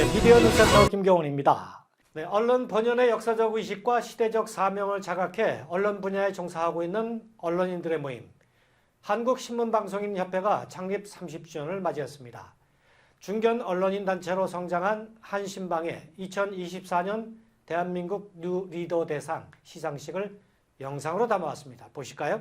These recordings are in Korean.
네, 미디어 뉴스센터 김경훈입니다. 네, 언론 번연의 역사적 의식과 시대적 사명을 자각해 언론 분야에 종사하고 있는 언론인들의 모임 한국신문방송인협회가 창립 30주년을 맞이했습니다. 중견 언론인 단체로 성장한 한신방의 2024년 대한민국 뉴 리더 대상 시상식을 영상으로 담아왔습니다. 보실까요?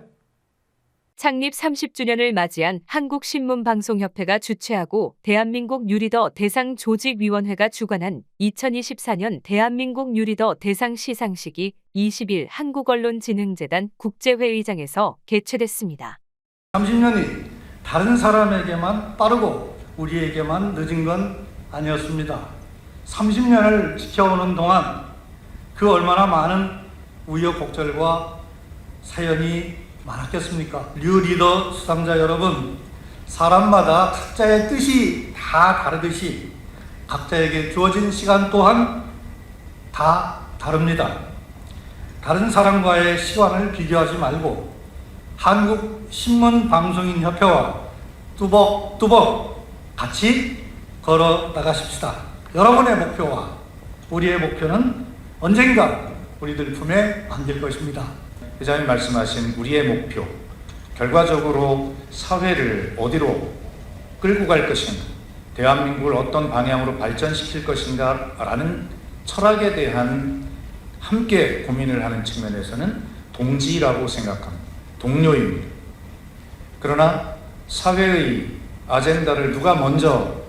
창립 30주년을 맞이한 한국신문방송협회가 주최하고 대한민국 뉴리더 대상 조직위원회가 주관한 2024년 대한민국 뉴리더 대상 시상식이 20일 한국언론진흥재단 국제회의장에서 개최됐습니다. 30년이 다른 사람에게만 빠르고 우리에게만 늦은 건 아니었습니다. 30년을 지켜오는 동안 그 얼마나 많은 우여곡절과 사연이 많았겠습니까? 뉴 리더 수상자 여러분, 사람마다 각자의 뜻이 다 다르듯이 각자에게 주어진 시간 또한 다 다릅니다. 다른 사람과의 시간을 비교하지 말고 한국 신문 방송인 협회와 뚜벅뚜벅 같이 걸어 나가십시다. 여러분의 목표와 우리의 목표는 언젠가 우리들 품에 안길 것입니다. 회장님 말씀하신 우리의 목표, 결과적으로 사회를 어디로 끌고 갈 것인가, 대한민국을 어떤 방향으로 발전시킬 것인가라는 철학에 대한 함께 고민을 하는 측면에서는 동지라고 생각합니다. 동료입니다. 그러나 사회의 아젠다를 누가 먼저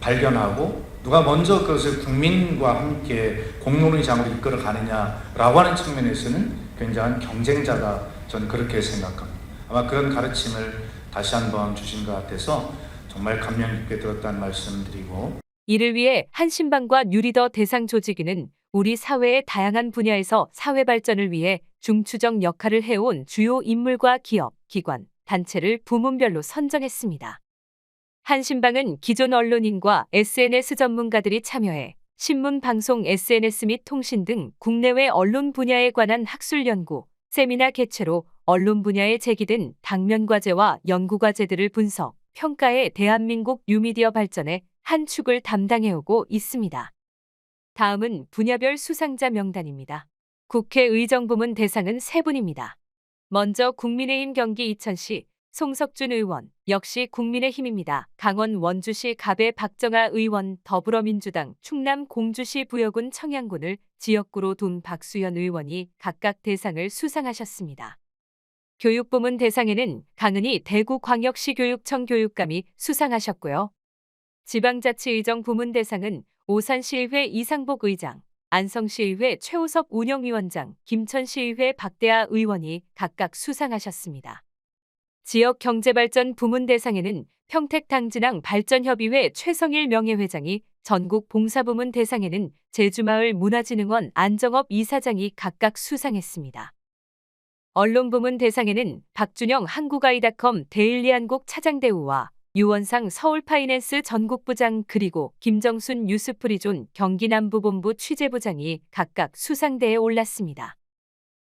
발견하고 누가 먼저 그것을 국민과 함께 공론의 장으로 이끌어 가느냐라고 하는 측면에서는 굉장한 경쟁자가 저는 그렇게 생각합니다. 아마 그런 가르침을 다시 한번 주신 것 같아서 정말 감명 깊게 들었다는 말씀드리고 이를 위해 한신방과 뉴리더 대상 조직위는 우리 사회의 다양한 분야에서 사회 발전을 위해 중추적 역할을 해온 주요 인물과 기업, 기관, 단체를 부문별로 선정했습니다. 한신방은 기존 언론인과 SNS 전문가들이 참여해 신문, 방송, SNS 및 통신 등 국내외 언론 분야에 관한 학술 연구, 세미나 개최로 언론 분야에 제기된 당면 과제와 연구 과제들을 분석, 평가해 대한민국 뉴미디어 발전에 한 축을 담당해오고 있습니다. 다음은 분야별 수상자 명단입니다. 국회 의정부문 대상은 세 분입니다. 먼저 국민의힘 경기 이천시 송석준 의원, 역시 국민의힘입니다. 강원 원주시 갑의 박정아 의원, 더불어민주당 충남 공주시 부여군 청양군을 지역구로 둔 박수현 의원이 각각 대상을 수상하셨습니다. 교육부문 대상에는 강은희 대구광역시 교육청 교육감이 수상하셨고요. 지방자치의정 부문 대상은 오산시의회 이상복 의장, 안성시의회 최호섭 운영위원장, 김천시의회 박대아 의원이 각각 수상하셨습니다. 지역 경제발전 부문 대상에는 평택 당진항 발전협의회 최성일 명예회장이 전국 봉사부문 대상에는 제주마을 문화진흥원 안정업 이사장이 각각 수상했습니다. 언론 부문 대상에는 박준영 한국아이닷컴 데일리 한국 차장대우와 유원상 서울파이낸스 전국부장 그리고 김정순 뉴스프리존 경기남부본부 취재부장이 각각 수상대에 올랐습니다.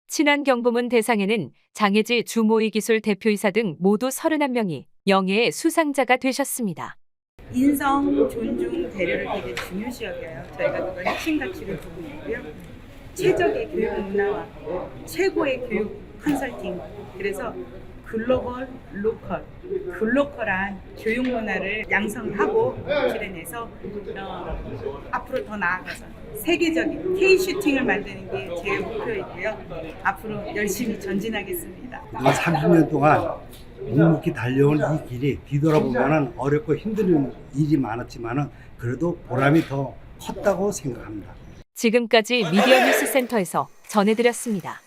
친환경부문 대상에는 장혜지 주모의기술 대표이사 등 모두 31명이 영예의 수상자가 되셨습니다. 인성, 존중, 배려를 되게 중요시 여겨요. 저희가 그걸 핵심 가치를 두고 있고요. 최적의 교육 문화와 최고의 교육 컨설팅. 그래서 글로벌, 로컬, 글로컬한 교육 문화를 양성하고 실현해서 어, 앞으로 더 나아가서 세계적인 K 슈팅을 만드는 게 제 목표이고요. 앞으로 열심히 전진하겠습니다. 이 30년 동안 묵묵히 달려온 이 길이 뒤돌아보면 어렵고 힘든 일이 많았지만 그래도 보람이 더 컸다고 생각합니다. 지금까지 미디어 뉴스 센터에서 전해드렸습니다.